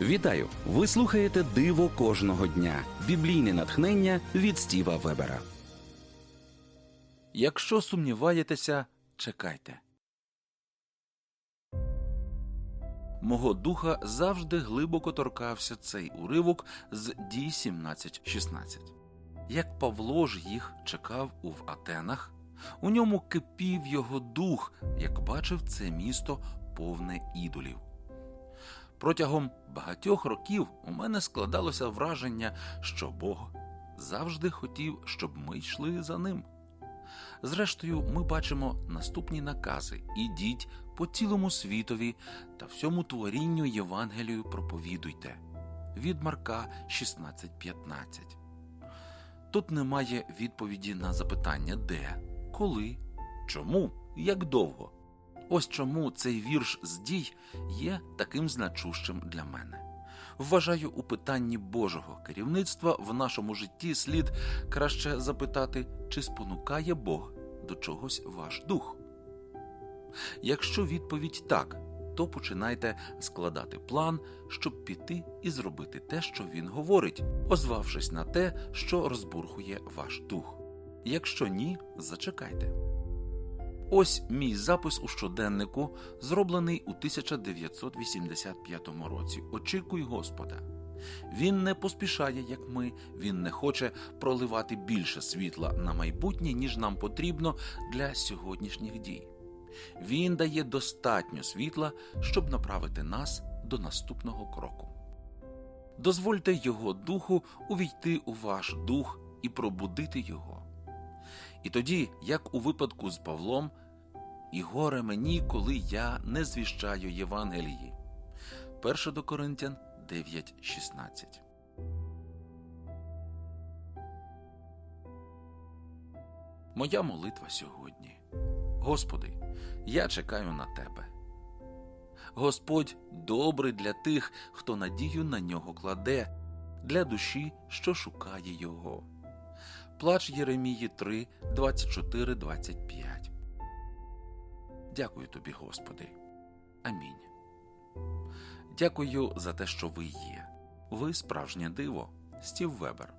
Вітаю! Ви слухаєте Диво кожного дня. Біблійне натхнення від Стіва Вебера. Якщо сумніваєтеся, чекайте. Мого духа завжди глибоко торкався цей уривок з дій 17.16. Як Павло ж їх чекав у Атенах, у ньому кипів його дух, як бачив це місто повне ідолів. Протягом багатьох років у мене складалося враження, що Бог завжди хотів, щоб ми йшли за ним. Зрештою, ми бачимо наступні накази ідіть по цілому світові та всьому творінню Євангелію проповідуйте. Від Марка 16.15. Тут немає відповіді на запитання де, коли, чому, як довго. Ось чому цей вірш з дій є таким значущим для мене. Вважаю, у питанні Божого керівництва в нашому житті слід краще запитати, чи спонукає Бог до чогось ваш дух. Якщо відповідь так, то починайте складати план, щоб піти і зробити те, що він говорить, озвавшись на те, що розбурхує ваш дух. Якщо ні, зачекайте. Ось мій запис у щоденнику, зроблений у 1985 році. Очікуй Господа. Він не поспішає, як ми, він не хоче проливати більше світла на майбутнє, ніж нам потрібно для сьогоднішніх дій. Він дає достатньо світла, щоб направити нас до наступного кроку. Дозвольте Його духу увійти у ваш дух і пробудити його. І тоді, як у випадку з Павлом, і горе мені, коли я не звіщаю Євангелії. 1 до Коринтян 9.16 Моя молитва сьогодні. Господи, я чекаю на Тебе. Господь добрий для тих, хто надію на нього кладе, для душі, що шукає Його. Плач Єремії 3, 24, 25. Дякую тобі, Господи. Амінь. Дякую за те, що ви є. Ви справжнє диво. Стів Вебер.